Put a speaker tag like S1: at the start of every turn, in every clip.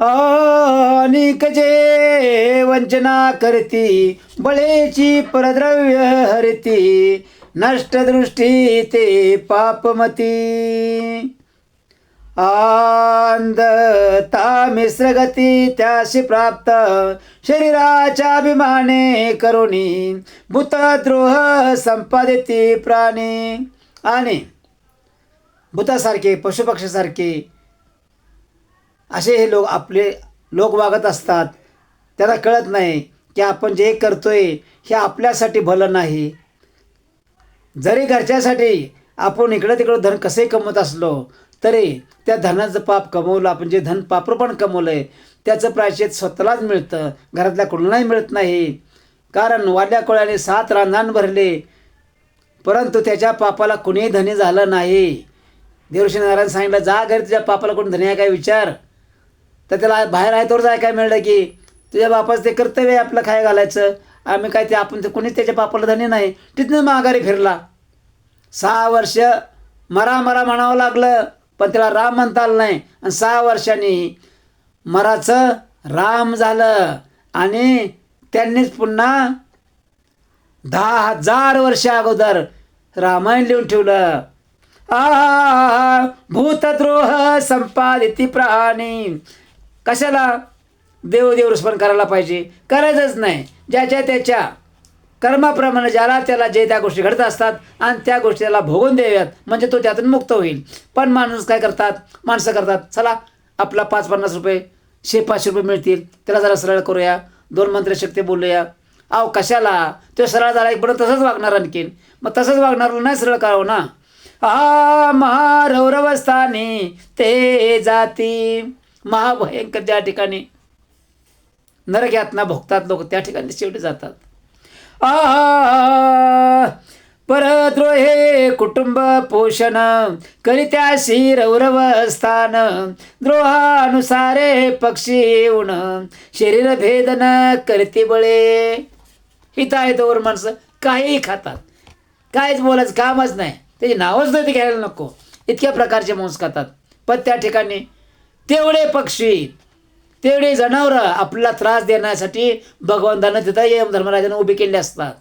S1: अनिक जे वंचना करती बळेची परद्रव्य हरती नष्ट दृष्टी ते पापमती. आंधता मिश्रगती त्याशी प्राप्त शरीराच्या अभिमाने करुणी भूतद्रोह संपादिती प्राणी. आणि भूतासारखे पशुपक्षासारखे असे हे लोक आपले लोक वागत असतात. त्यांना कळत नाही की आपण जे करतोय हे आपल्यासाठी भलं नाही. जरी घरच्यासाठी आपण इकडं तिकडं धन कसे कमवत असलो तरी त्या धनाचं पाप कमवलं आपण जे धन पाप्रपण कमवलं आहे त्याचं प्रायश्चित स्वतःलाच मिळतं. घरातल्या कुणालाही मिळत नाही. कारण वाल्या कोळ्याने सात रांधाण भरले परंतु त्याच्या पापाला कुणीही धनी झालं नाही. देवऋषी नारायण सांगितलं जा घरी तुझ्या पापाला कोण धनी आहे काय विचार. तर त्याला बाहेर आहे तर जाय काय मिळलं की? तुझ्या बापाचं ते कर्तव्य आहे आपलं खाय घालायचं. आम्ही काय ते आपण ते कोणीच त्याच्या बापाला धनी नाही. तिथनं माघारी फिरला. सहा वर्ष मरा मरा म्हणावं लागलं पण त्याला राम म्हणता आलं नाही. आणि सहा वर्षांनी मराचं राम झालं. आणि त्यांनीच पुन्हा दहा हजार वर्ष अगोदर रामायण लिहून ठेवलं. आ भूतद्रोह संपादिती प्राणी. कशाला? देवदेवर स्मरण करायला पाहिजे. करायचंच नाही. ज्याच्या त्याच्या कर्माप्रमाणे ज्याला त्याला जे त्या गोष्टी घडत असतात आणि त्या गोष्टी त्याला भोगून द्याव्यात म्हणजे तो त्यातून मुक्त होईल. पण माणूस काय करतात? माणसं करतात. चला आपला पाच पन्नास रुपये शे पाचशे रुपये मिळतील. त्याला जरा सरळ करूया. दोन मंत्र शक्ती बोलूया. अहो कशाला? तो सरळ झाला एक बरं तसंच वागणार आणखीन. मग तसंच वागणार नाही सरळ करावं ना? आ महारौरवस्थानी ते जाती. महाभयंकर ज्या ठिकाणी नरक भोगतात लोक त्या ठिकाणी शेवटी जातात. आ परद्रोहे कुटुंब पोषण करित्याशी रौरव स्थान. द्रोहानुसारे पक्षी येऊन शरीर भेदन करते बळे. हित आहे तोवर माणसं काहीही खातात. काहीच बोलायचं कामच नाही. त्याची नावच नाही ते घ्यायला नको. इतक्या प्रकारचे मांस खातात. पण त्या ठिकाणी तेवढे पक्षी तेवढे जनावरं आपला त्रास देण्यासाठी भगवंतानं तिथं यम धर्मराजानं उभे केले असतात.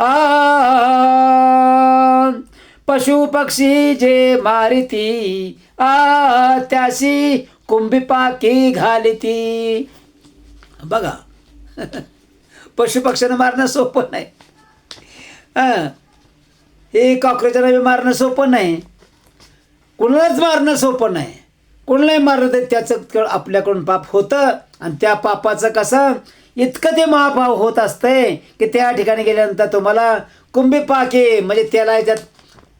S1: आ पशु पक्षी जे मारिती आ त्याशी कुंभी पाकी घालिती. बघा पशुपक्ष्यांना मारणं सोपं नाही. हां हे कॉक्रोचाला बी मारणं सोपं नाही. कुणालाच मारणं सोपं नाही. कुणालाही मारलं तर त्याचं आपल्याकडून पाप होतं. आणि त्या पापाचं कसं? इतकं ते महापाव होत असतंय की त्या ठिकाणी गेल्यानंतर तुम्हाला कुंभी पाके म्हणजे त्याला त्यात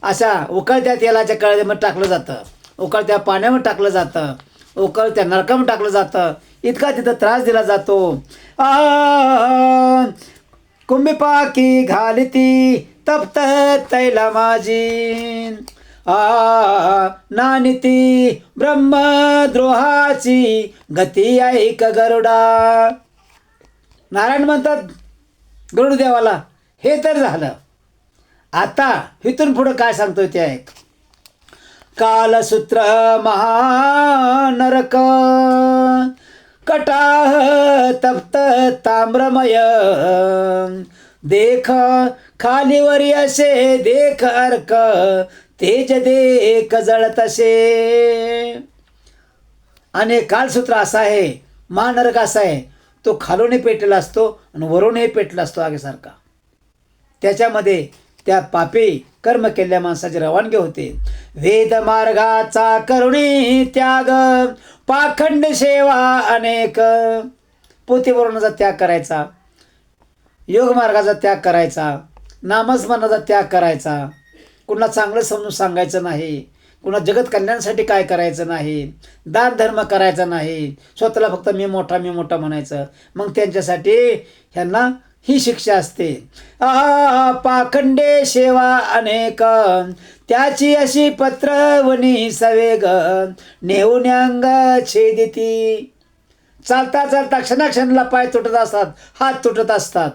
S1: अशा उकळत्या तेलाच्या कळ्यामध्ये टाकलं जातं. उकळत्या पाण्यामध्ये टाकलं जातं. उकळत्या नरकामध्ये टाकलं जातं. इतका तिथं त्रास दिला जातो. कुंभी पाकी घालती तप्त तैला माझी आ नानिती ब्रह्मद्रोहाची गती ऐक गरुडा. नारायण म्हणतात गरुडदेवाला हे तर झालं. आता इथून पुढं काय सांगतोय ते ऐक. कालसूत्र महानरक कटाह तप्त ताम्रमय देख खालीवर असे देख अर्क तेज देख जळत असे आणि कालसूत्र असा आहे महानरक असा आहे तो खालूनही पेटलेला असतो आणि वरूनही पेटला असतो आगेसारखा त्याच्यामध्ये त्या पापी कर्म केलेल्या माणसाची रवानगी होते वेद मार्गाचा करुणी त्याग पाखंड सेवा अनेक पोथीवरूनचा त्याग करायचा योग मार्गाचा त्याग करायचा नामस्मरणाचा त्याग करायचा कुणाला चांगलं समजून सांगायचं नाही कुणा जगत कल्याणासाठी काय करायचं नाही दान धर्म करायचा नाही स्वतःला फक्त मी मोठा मी मोठा म्हणायचं. मग त्यांच्यासाठी ह्यांना ही शिक्षा असते. आ पाखंडे सेवा अनेक त्याची अशी पत्रवणी सवेग नेऊन अंग छेदिती. चालता चालता क्षणाक्षणाला पाय तुटत असतात हात तुटत असतात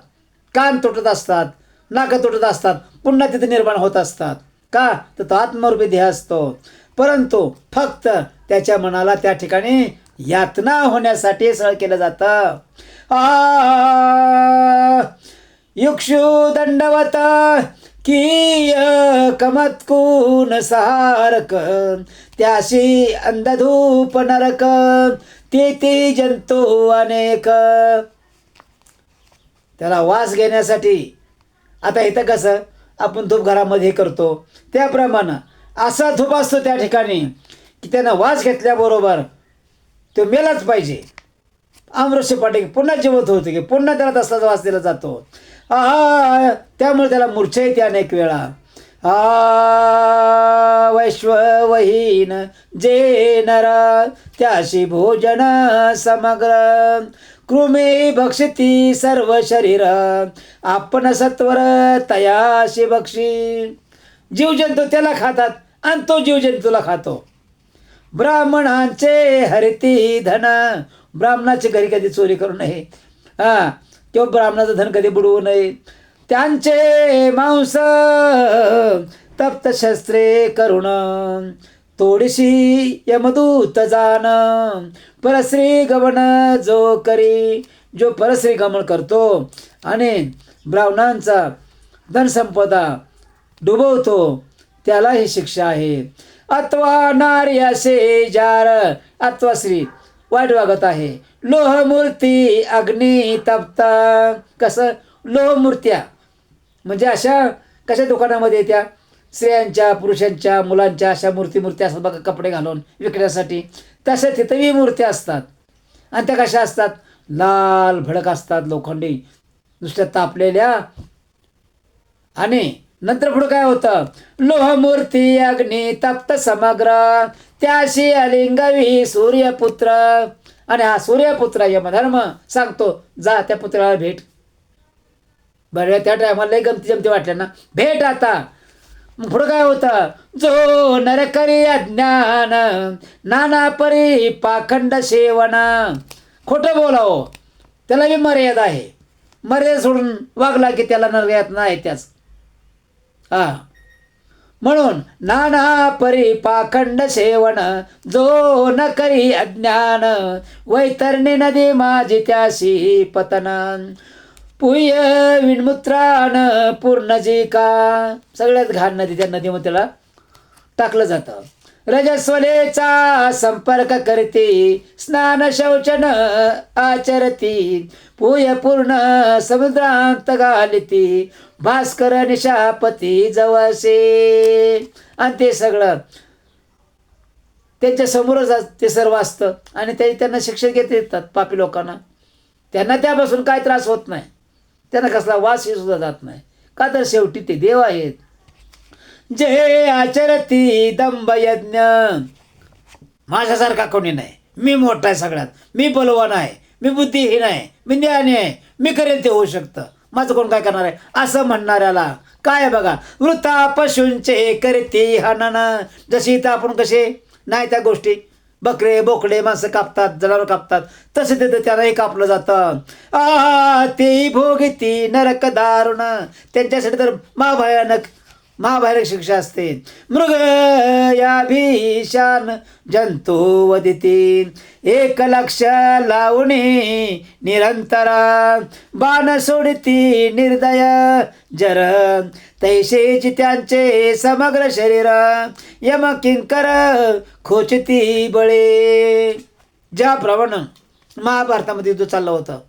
S1: कान तुटत असतात. नाकं तुटत असतात. पुन्हा तिथे निर्माण होत असतात. का? तर तो आत्मरूपी देह असतो. परंतु फक्त त्याच्या मनाला त्या ठिकाणी यातना होण्यासाठी हे केलं जातं. आ! युक्षु दंडवत किय कमत्कून सारक त्याशी अंधधूप नरक ते ते जंतू अनेक. त्याला वास घेण्यासाठी आता इथं कसं? आपण धूप घरामध्ये करतो. त्याप्रमाणे असा धूप असतो त्या ठिकाणी की त्यानं वास घेतल्याबरोबर तो मेलाच पाहिजे. आमरस्य पाटील पुन्हा जिवंत होते की पुन्हा त्याला तसलाच वास दिला जातो. त्यामुळे त्याला मूर्छा येते अनेक वेळा. आ वैश्ववहीन जे नर त्याशी भोजन समग्र. कृमी भक्षती सर्व शरीर आपण सत्वर तयाशी बक्षी. जीवजंतू त्याला खातात आणि तो जीवजंतूला खातो. ब्राह्मणांचे हरिती धन ब्राह्मणाची घरी कधी चोरी करू नये. हा किंवा ब्राह्मणाचं धन कधी बुडवू नये. त्यांचे मांस तप्त शस्त्रे करुण तोडीशी यमदूत जाण. परश्री गमन जो करी जो परश्री गमन करतो आणि ब्राह्मणांचा धनसंपदा डुबवतो त्याला ही शिक्षा आहे. अथवा नार्यासे जार अथवा श्री वाईट वागत आहे. लोहमूर्ती अग्नी तप्ता कसं? लोहमूर्त्या. म्हणजे अशा कशा दुकानामध्ये येत्या स्त्रियांच्या पुरुषांच्या मुलांच्या अशा मूर्ती मूर्ती असतात बघा कपडे घालून विकण्यासाठी. तशा तिथंही मूर्त्या असतात. आणि त्या कशा असतात? लाल भडक असतात लोखंडी. नुसत्या तापलेल्या. आणि नंतर पुढं काय होतं? लोहमूर्ती अग्नी तप्त समग्र. त्याशी अलिंगवी सूर्यपुत्र. आणि हा सूर्यपुत्र यमधर्म सांगतो जा त्या पुत्राला भेट. बरं त्या टायमाला लई गमती जमती वाटल्या ना. भेट आता. पुढं काय होतं? जो नरकरी अज्ञान नाना परी पाखंड सेवन. खोटं बोलावं. त्याला बी मर्यादा आहे. मर्यादा सोडून वागला की त्याला नरयात नाही त्याच. हा. म्हणून नाना परी पाखंड सेवन जो न करी अज्ञान. वैतरणी नदी माझी त्याशी पतन. पुय विणमुत्रान पूर्ण जी का सगळ्यात घाण नदी त्या नदीमध्ये त्याला टाकलं जातं. रजस्वलेचा संपर्क करते स्नान शौचन आचरती पूय पूर्ण समुद्रांत घालती भास्कर निशापती जवसे आणि ते सगळं त्यांच्या समोरच ते सर्व असतं. आणि ते त्यांना शिक्षण घेत येतात पापी लोकांना. त्यांना त्यापासून काय त्रास होत नाही. त्यांना कसला वासही सुद्धा जात नाही. का तर शेवटी ते देव आहेत. जय आचरती दंभ यज्ञ. माझ्यासारखा कोणी नाही. मी मोठा आहे सगळ्यात. मी बलवान आहे. मी बुद्धिहीन आहे. मी ज्ञानी आहे. मी करेल ते होऊ शकतं. माझं कोण काय करणार आहे? असं म्हणणाऱ्याला काय आहे बघा वृथा पशूंचे करते हनन. जशी इथं आपण कसे नाही त्या गोष्टी. बकरे बोकडे माणसं कापतात जनावर कापतात. तसे तिथं त्यालाही कापलं जातं. आ तेही भोगती नरक दारुण त्यांच्यासाठी तर महाभयानक महाभारत शिक्षा असते. मृग या भीषान जंतू वदिती एक लक्ष लावणी निरंतरा. बाण सोडती निर्दय जर. तैसेच त्यांचे समग्र शरीर. यम किंकर खोचती बळे. ज्याप्रमाणे महाभारतामध्ये युद्ध चाललं होतं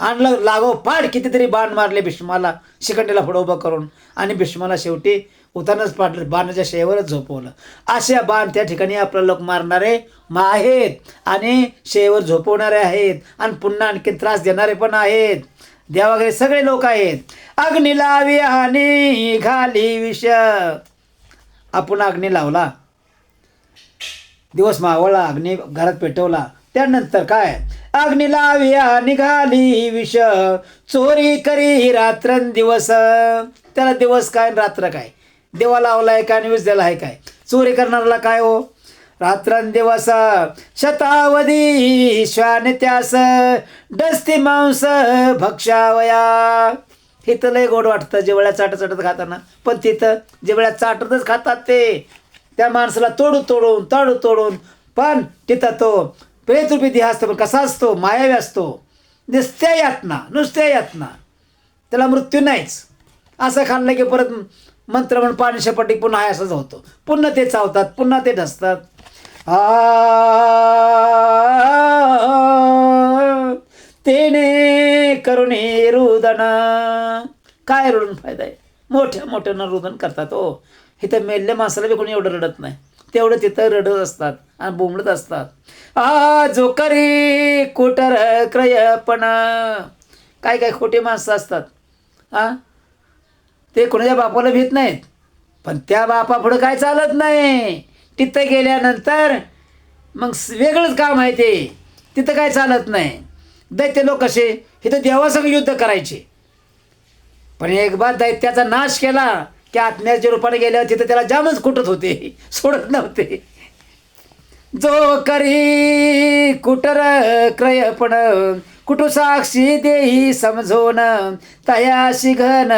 S1: आणलं लागो पाड कितीतरी बाण मारले भीष्माला शिखंडीला पुढं उभं करून. आणि भीष्माला शेवटी उतानच पाडलं बाणाच्या शेवरच झोपवलं. अशा बाण त्या ठिकाणी आपलं लोक मारणारे मा आहेत. आणि शेवर झोपवणारे आहेत. आणि पुन्हा आणखी त्रास देणारे पण आहेत. देवाघरी सगळे लोक आहेत. अग्नी लावी आणि घाली विष. आपण अग्नी लावला. दिवस मावळला अग्नी घरात पेटवला. त्यानंतर काय? अग्नी लाविया निघाली विष. चोरी करी रात्रंदिवस. त्याला दिवस काय रात्र काय? देवा लावलाय काय आणि दिला आहे काय? चोरी करणाऱ्याला काय हो? रात्रंदिवस. शतावधी श्वान त्यास. डस्ती मांस भक्षावया. हे तर लय गोड वाटतं जेवळ्या चाटत चाटत खाताना. पण तिथं जेवळ्या चाटतच खातात ते. त्या माणसाला तोडू तोडून तोडू तोडून. पण तिथं तो प्रेतरूपी देह असतो पण कसा असतो? मायावी असतो. नुसत्या यातना नुसत्या यातना. त्याला मृत्यू नाहीच. असं खाल्लं की परत मंत्र म्हणून पाणी शपटी पुन्हा असंच होतो. पुन्हा ते चावतात पुन्हा ते ढसतात. आ तेने करुणे रुदन. काय रुदन? फायदा आहे. मोठ्या मोठ्यानं रुदन करतात हो. इथं मेल्ल्या माणसाला बी कोणी एवढं रडत नाही. तेवढं तिथं रडत असतात आणि बोंबडत असतात. आ जो करी कुटर क्रयपण. काय काय खोटे माणसं असतात. आ? ते कोणाच्या बापाला भीत नाहीत. पण त्या बापापुढं काय चालत नाही. तिथं गेल्यानंतर मग वेगळंच काम आहे ते. तिथं काय चालत नाही. दैत्य लोक कसे? इथं देवासंग युद्ध करायचे. पण एक बार दैत्याचा नाश केला. की आत्म्याच्या रूपाने गेल्यावर तिथे त्याला जामच कुटत होते सोडत नव्हते. जो करी कुटर क्रयपण कुटु साक्षी देही समजोन तयाशी घन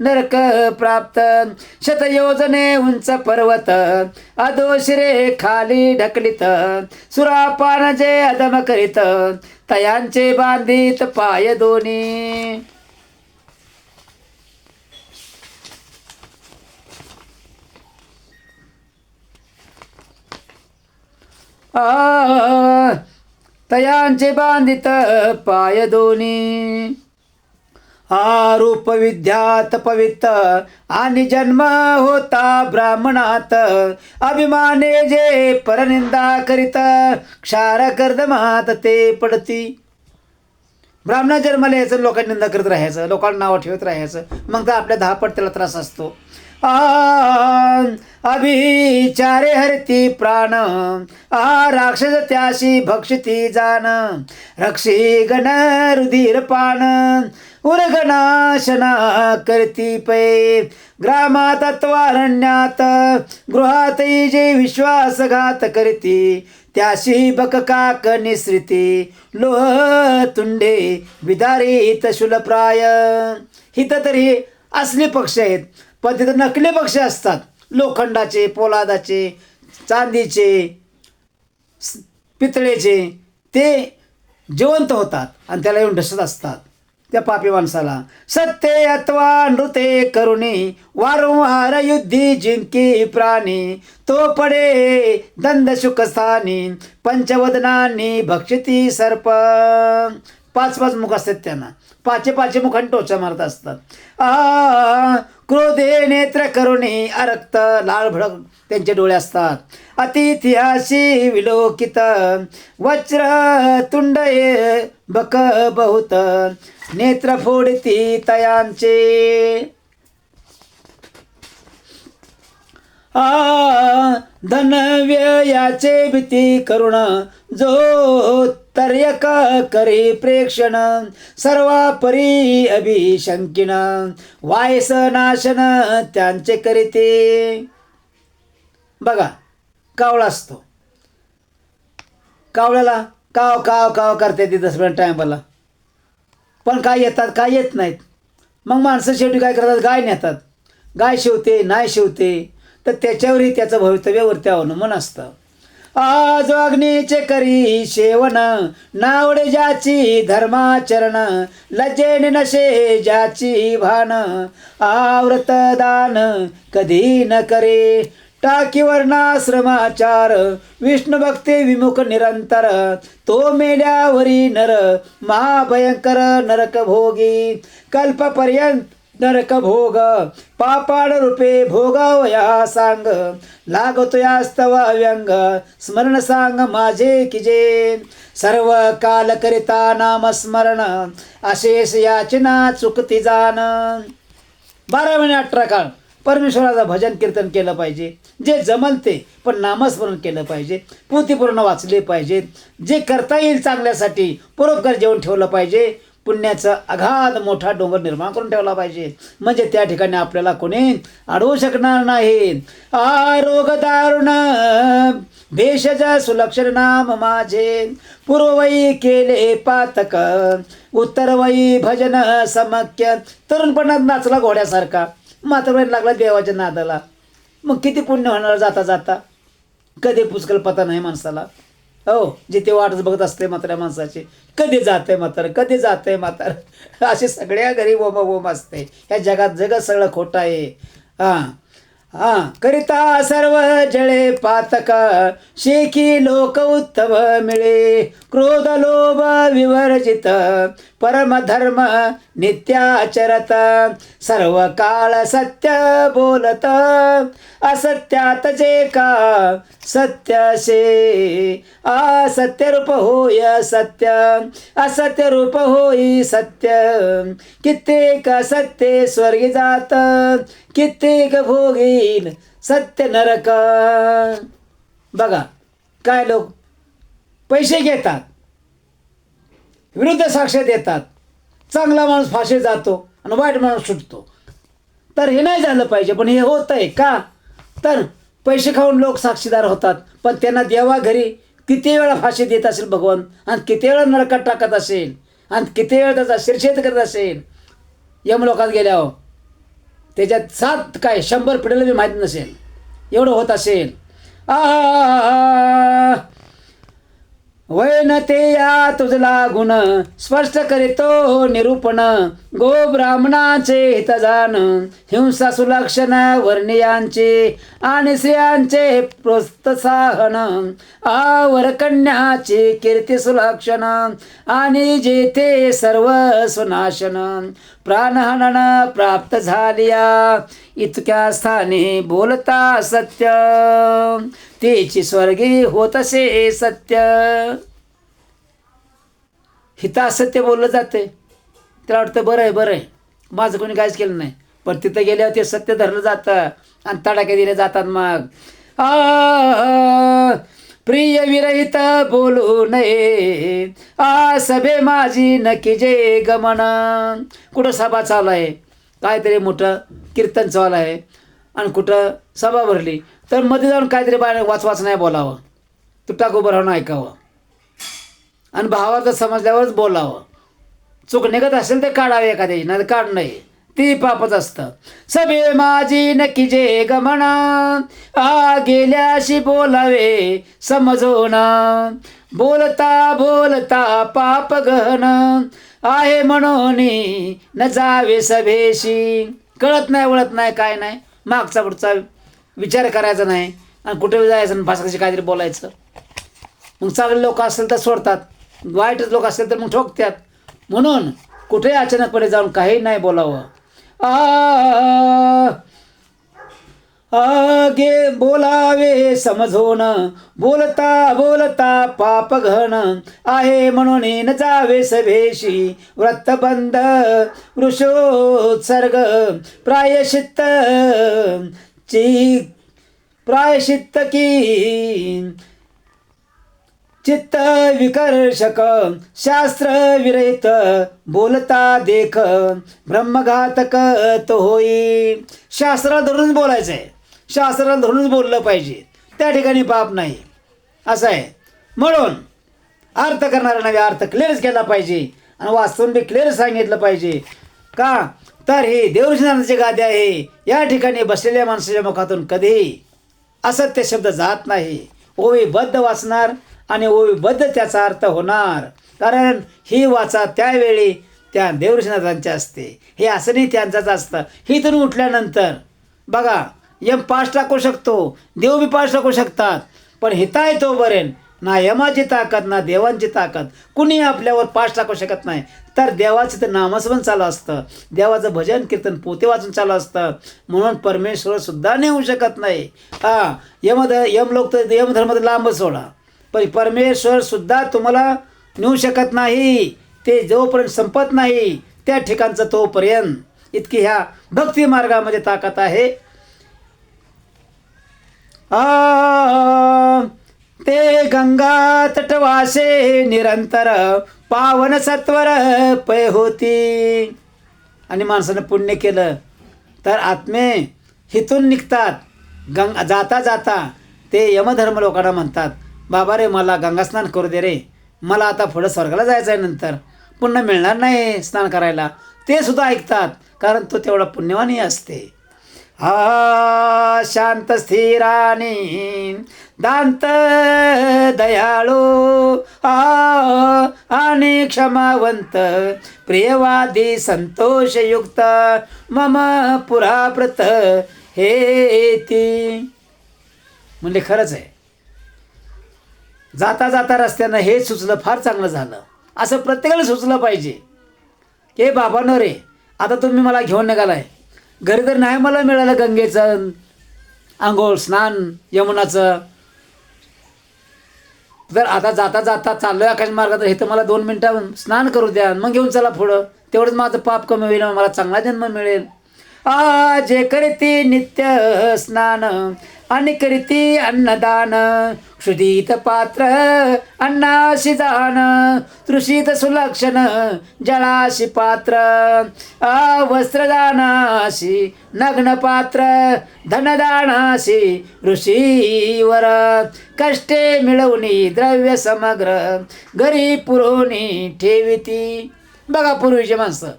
S1: नरक प्राप्त. शतयोजने उंच पर्वत अदोशिरे खाली ढकलित. सुरापान जे अदम करीत तयांचे बांधित पाय दोन्ही आ तयांचे बांधित पाय दोन्ही. आरूप विद्यात पवित आणि जन्म होता ब्राह्मणात. अभिमाने जे परनिंदा करीत क्षार कर्दमात ते पडती. ब्राह्मणा जन्माला यायचं लोकांनी निंदा करत राहायचं लोकांना नावं ठेवत राहायचं. मग तर आपल्या दहा पट त्याला त्रास असतो. अभिचारे हरती प्राण. आ राक्षस त्याशी भक्षती जाण. रक्षी गण रुधिर पान उरगनाशना करती पै. ग्रामात अरण्यात. गृहात जे विश्वासघात करती त्याशी बककाक निसृती. लोह तुंडे विदारित शुलप्राय. हित तरी असले पक्ष आहेत. पण तिथं नकली पक्षी असतात. लोखंडाचे पोलादाचे चांदीचे पितळेचे ते जिवंत होतात आणि त्याला येऊन ढसत असतात. त्या पापी माणसाला सत्य अथवा नृते करुणी वारंवार युद्धी जिंकी प्राणी तो पडे दंद सुखस्थानी पंचवदनांनी भक्षती सर्प. पाच पाच मुख असतात त्यांना. पाचे पाचे मुखांनी टोचा मारत असतात. आ क्रोधे नेत्र करुणे अरक्त लाल भडक त्यांचे डोळे असतात. अतिथियाशी विलोकित वज्र तुंड बक बहुत नेत्र फोडती तयांचे. आ धनव्ययाचे भीती करुण जो तर्यक करी प्रेक्षण सर्वापरी अभिशंकिन वायस नाशन त्यांचे करीते. बघा कावळा असतो. कावळ्याला काव काव काव करते ती मिनिट टायमाला. पण काय येतात काय येत नाहीत. मग माणसं शेवटी काय करतात? गाय नेतात. गाय शिवते नाही शिवते. तर त्याच्यावरही त्याचं भवितव्यावरती अवलंबून असतं. आज अग्नीचे करी शेवण नावडे ज्याची धर्माचरण लजेने नशे ज्याची भान आवृत दान कधी न करे. टाकी वर्णाश्रमाचार विष्णू भक्ती विमुख निरंतर तो मेल्यावरी नर महाभयंकर नरक भोगी कल्पपर्यंत नरक भोग पापाड रूपे भोगावया सांग लागतो यास्तव व्यंग स्मरण सांग माझे की जे. सर्व काल करिता नाम स्मरण अशेष याचना चुकती जाण. बारा महिने अठरा काळ परमेश्वराचं भजन कीर्तन केलं पाहिजे. जे जमल ते पण नामस्मरण केलं पाहिजे. पूर्ण वाचले पाहिजेत जे करता येईल चांगल्यासाठी परोपकार जेवण ठेवलं पाहिजे. पुण्याचा अगाध मोठा डोंगर निर्माण करून ठेवला पाहिजे. म्हणजे त्या ठिकाणी आपल्याला कोणी अडवू शकणार नाही. आरोग दारुण भेषज सुलक्षण नाम माझे. पूर्ववयी केले पातक उत्तरवयी भजन समक्य. तरुणपणात नाचला घोड्यासारखा. म्हातारपणी लागला देवाच्या नादाला. मग किती पुण्य होणार जाता जाता कधी पुष्कळ पता नाही माणसाला. हो जिथे वाटच बघत असते म्हाताऱ्या माणसाची. कधी जाते म्हातार कधी जाते म्हातार. असे सगळ्या घरी ओम ओम असते. ह्या जगात जगत सगळं खोटं आहे. हां. हा करिता सर्व जळे पातक शेखी लोक उत्तम मिळे. क्रोध लोभ विवर्जित परमधर्म नित्याचरत. सर्व काळ सत्य बोलत असत्यात जे का सत्यशे असत्य रूप होय सत्य असत्य रूप होई सत्य. कित्येक सत्य स्वर्गी जात कित्येक येईल सत्य नरक बघा काय लोक पैसे घेतात विरुद्ध साक्ष देतात चांगला माणूस फाशी जातो आणि वाईट माणूस सुटतो. तर हे नाही झालं पाहिजे पण हे होत आहे का? तर पैसे खाऊन लोक साक्षीदार होतात पण त्यांना देवा घरी किती वेळा फाशी देत असेल भगवान? आणि किती वेळा नरकात टाकत असेल? आणि किती वेळा त्याचा शिरछेद करत असेल? यम लोकात गेल्यावर त्याच्यात सात काय शंभर पिढीला मी माहीत नसेल. एवढं होत असेल. आ ते या तुझला गुण स्पष्ट करीतो निरूपण. गो ब्राह्मणाचे हितजान हिंसा सुलक्षण वर्णियांचे आणि स्त्रियांचे प्रोत्साहन. आवर कन्याचे कीर्ती सुलक्षण आणि जेथे सर्व सुनाशन. प्राणहनन प्राप्त झालिया. इतक्या स्थानी बोलता सत्य. तेची स्वर्गी होतसे सत्य. हिता असत्य बोललं जाते त्याला वाटतं बरं आहे बरं आहे. माझं कोणी काहीच केलं नाही. पण तिथं गेल्यावर ते सत्य धरलं जातं. आणि तडाखे दिले जातात मग. आ प्रिय विरहित बोलू नये. आ सभे माझी नक्की जे गमन. कुठं सभा चालू आहे? काहीतरी मोठं कीर्तन चालू आहे. आणि कुठं सभा भरली तर मध्ये जाऊन काहीतरी बाय वाच वाच नाही बोलावं. तुटाक उभं राहून ऐकावं. आणि भावार्थ समजल्यावरच बोलावं. चूक निघत असेल तर काढावे एखाद्याची नाही काढ नाही. ती पापच असतं. सभे माझी नक्की जे गमना आ गेल्याशी बोलावे समजोना. बोलता बोलता पाप गहन आहे म्हणून न जावे सभेशी. कळत नाही वळत नाही काय नाही. मागचा पुढचा विचार करायचा नाही. आणि कुठे जायचं आणि भाषा काहीतरी बोलायचं. मग चांगले लोक असेल तर सोडतात. वाईटच लोक असेल तर मग ठोकतात. म्हणून कुठे अचानकपणे जाऊन काही नाही बोलावं. आगे बोलावे समजून बोलता बोलता पाप घन आहे म्हणून जावे सभेशी व्रतबंध वृषोत्सर्ग प्रायशित ची प्रायशित की चित्त विकर्षक शास्त्र विरहित बोलता देख ब्रह्मघातक तो होई. शास्त्राला धरूनच बोलायचं आहे शास्त्राला धरूनच बोललं पाहिजे. त्या ठिकाणी पाप नाही. असं आहे. म्हणून अर्थ करणारा नव्हे अर्थ क्लिअरच केला पाहिजे आणि वास्तवून बी क्लिअर सांगितलं पाहिजे. का? तर हे देवृष्णाची गादी आहे. या ठिकाणी बसलेल्या माणसाच्या मुखातून कधीही असत्य शब्द जात नाही. ओवीबद्ध वाचणार आणि ओवीबद्ध त्याचा अर्थ होणार. कारण ही वाचा त्यावेळी त्या देवऋषणाथांची असते हे असं नाही त्यांचंच असतं. ही तर उठल्यानंतर. बघा यम पास टाकू शकतो देव बी पास टाकू शकतात पण हिता तो बरेन. ना यमाची ताकद ना देवांची ताकद. कुणी आपल्यावर पास टाकू शकत नाही. तर देवाचं तर नामस्मरण चालू असतं. देवाचं भजन कीर्तन पोते वाचून चालू असतं. म्हणून परमेश्वर सुद्धा होऊ शकत नाही. हा यमध यम लोक तर यमधर्म तर लांब सोडा. पण परमेश्वर सुद्धा तुम्हाला नेऊ शकत नाही. ते जोपर्यंत संपत नाही त्या ठिकाणचं तोपर्यंत इतकी ह्या भक्ती मार्गामध्ये ताकद आहे. ते गंगा तटवासे निरंतर पावन सत्वर पय होती. आणि माणसानं पुण्य केलं. तर आत्मे हिथून निघतात. गंग जाता जाता ते यमधर्म लोकांना म्हणतात. बाबा रे मला गंगास्नान करू दे रे. मला आता पुढं स्वर्गाला जायचं आहे नंतर. पुन्हा मिळणार नाही स्नान करायला. ते सुद्धा ऐकतात कारण तो तेवढा पुण्यवानही असते. हा शांत स्थिरानी दांत दयाळू. आणि क्षमावंत प्रियवादी संतोषयुक्त मम पुराप्रत हे ती. म्हणजे खरंच आहे. जाता जाता रस्त्यानं हे सुचलं फार चांगलं झालं. असं प्रत्येकाला सुचलं पाहिजे. ए "हे बाबा रे आता तुम्ही मला घेऊन निघालाय. घरी तर नाही मला मिळालं गंगेचं आंघोळ स्नान यमुनाचं. जर आता जाता जाता चाललोय आकाश मार्गात हे तर मला दोन मिनटं स्नान करू द्या मग घेऊन चला पुढं. तेवढंच माझं पाप कमी होईल मला चांगला जन्म मिळेल. आ जे करते नित्य स्नान आणि करीती अन्नदान क्षुदित पात्र अन्नाशी दान तृषित सुलक्षण जळाशी पात्र अवस्त्रदानाशी नग्न पात्र धनदानाशी ऋषीवर कष्टे मिळवणी द्रव्य समग्र घरी पुरवणी ठेविती बघा पूर्वीचे माणसं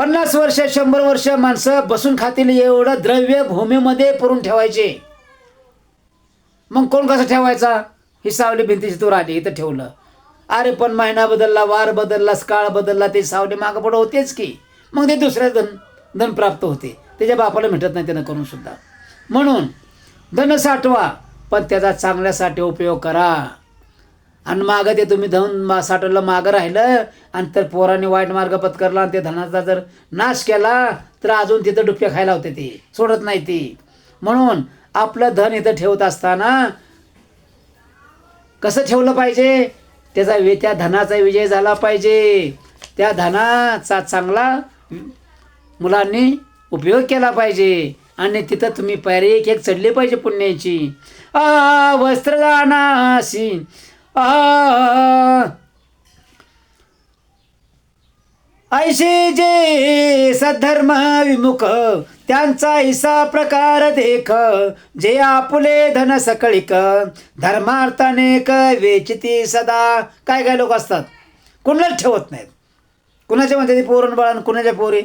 S1: पन्नास वर्ष शंभर वर्ष माणसं बसून खातील एवढं द्रव्य भूमीमध्ये पुरून ठेवायचे. मग कोण कसं ठेवायचा? ही सावली भिंतीची तूर आली इथं ठेवलं. अरे पण महिना बदलला वार बदलला काळ बदलला ते सावली मागं पुढं होतेच की. मग ते दुसऱ्या धन धन प्राप्त होते. त्याच्या बापाला भेटत नाही त्यानं करून सुद्धा. म्हणून धन साठवा पण त्याचा चांगल्यासाठी उपयोग करा. आणि मागं ते तुम्ही धन मा साठवलं मागं राहिलं आणि तर पोराने वाईट मार्ग पत्करला आणि ते धनाचा जर नाश केला तर अजून तिथं डुबक्या खायला होते ते. सोडत नाही ती. म्हणून आपलं धन इथं ठेवत असताना कसं ठेवलं पाहिजे? त्याचा वे त्या धनाचा विजय झाला पाहिजे. त्या धनाचा चांगला मुलांनी उपयोग केला पाहिजे. आणि तिथं तुम्ही पायरी एक एक चढले पाहिजे पुण्याची. आ वस्त्रदानाशी ऐशी जे सद्धर्म विमुख त्यांचा ऐसा प्रकार देख जे आपुले धन सकळिक धर्मार्थानेक वेचिती सदा. काय काय लोक असतात? कुणालाच ठेवत नाहीत. कुणाच्या म्हणते ती पोरण बाळान कुणाच्या पोरी?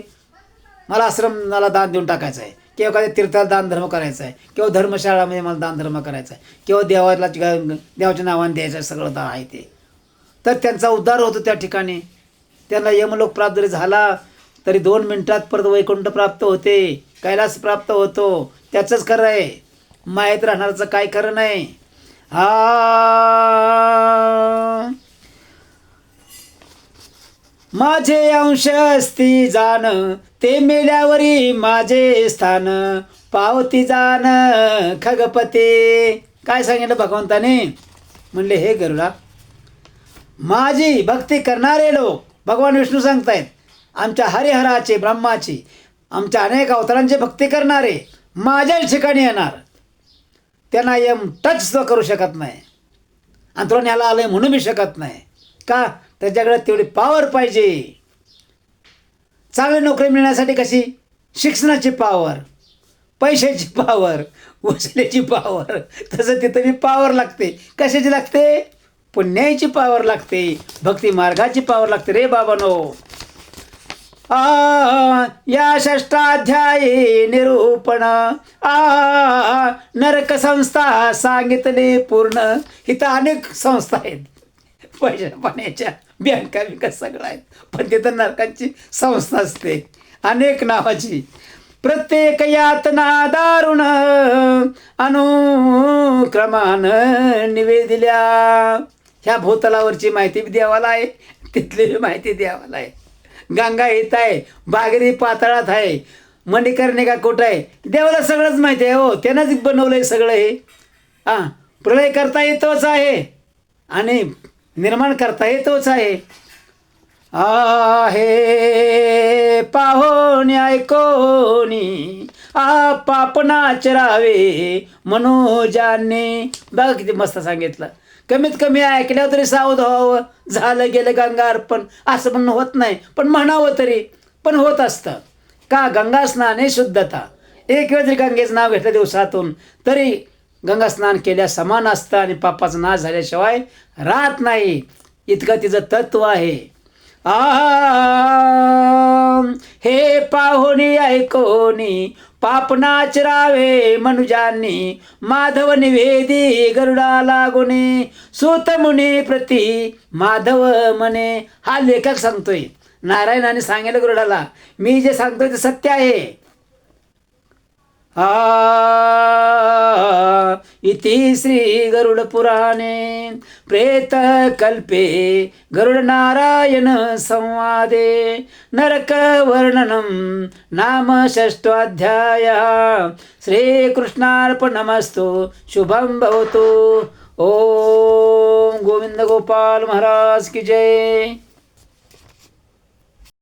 S1: मला आश्रमाला दान देऊन टाकायचं आहे. किंवा एखाद्या तीर्थाला दानधर्म करायचा आहे किंवा धर्मशाळामध्ये मला दानधर्म करायचा आहे किंवा देवाला देवाच्या नावाने द्यायचं आहे सगळं दान आहे ते. तर त्यांचा उद्धार होतो त्या ठिकाणी. त्यांना यमलोक प्राप्त जरी झाला तरी दोन मिनटात परत वैकुंठ प्राप्त होते. कैलास प्राप्त होतो. त्याचंच खरं आहे. माहीत राहणारचं काय खरं नाही. हा. माझे अंश असती जाण ते मेल्यावरी माझे स्थान. पावती जाण खगपते. काय सांगितलं भगवंताने? म्हणले हे गरुडा माझी भक्ती करणारे लोक भगवान विष्णू सांगतायत आमच्या हरिहराचे ब्रह्माची आमच्या अनेक अवतारांची भक्ती करणारे माझ्याच ठिकाणी येणार. त्यांना यम टच करू शकत नाही. आणि तुला न्यायला आलंय म्हणू बी शकत नाही. का? त्याच्याकडे तेवढी पॉवर पाहिजे. चांगली नोकरी मिळण्यासाठी कशी? शिक्षणाची पॉवर पैशाची पॉवर वसलेची पॉवर तसं तिथं मी पॉवर लागते. कशाची लागते? पुण्याची पॉवर लागते. भक्ती मार्गाची पॉवर लागते रे बाबानो. आ या षष्टाध्यायी निरूपण. आ नरक संस्था सांगितले पूर्ण. इथं अनेक संस्था आहेत. पैशा पाण्याच्या बँका बिंका सगळं आहेत. पण तिथं नरकांची संस्था असते. अनेक नावाची. प्रत्येक यातना दारुण अनुक्रमान निवेदिल्या. ह्या भूतलावरची माहिती बी देवाला आहे. तिथली माहिती देवाला आहे. गंगा येत आहे. बागरी पातळात आहे. मणिकर्णिका कुठं आहे? देवाला सगळंच माहिती आहे. हो त्यानंच बनवलं आहे सगळं हे. हां प्रलय करता येतोच आहे. आणि निर्माण करता येतोच आहे. आहे. पाहोनी ऐकोनी आ चरावे मनोजाने. बघा किती मस्त सांगितलं. कमीत कमी ऐकल्यावर तरी सावध व्हावं. झालं गेलं गंगा अर्पण असं म्हणणं होत नाही. पण म्हणावं तरी. पण होत असतं. का गंगा स्नाने शुद्धता. एक वेळ जरी गंगेचं नाव घेतलं दिवसातून तरी गंगा स्नान केल्या समान असतं आणि पापाचा नाश झाल्याशिवाय राहत नाही. इतकं तिचं तत्व आहे. आ हे पाहुणी ऐकोनी पाप रावे मनुजांनी. माधव निवेदी गरुडा लागोने. सूत मुनी प्रती माधव म्हणे हा लेखक सांगतोय. नारायणाने सांगितलं गरुडाला. मी जे सांगतोय ते सत्य आहे. आ इति श्री प्रेतकल्पे गरुडनारायणसंवादे नरकवर्णनं संवादे नाम षष्टोऽध्याय श्रीकृष्णार्पणमस्तु। शुभं भवतु। ॐ गोविंद महाराज की जय।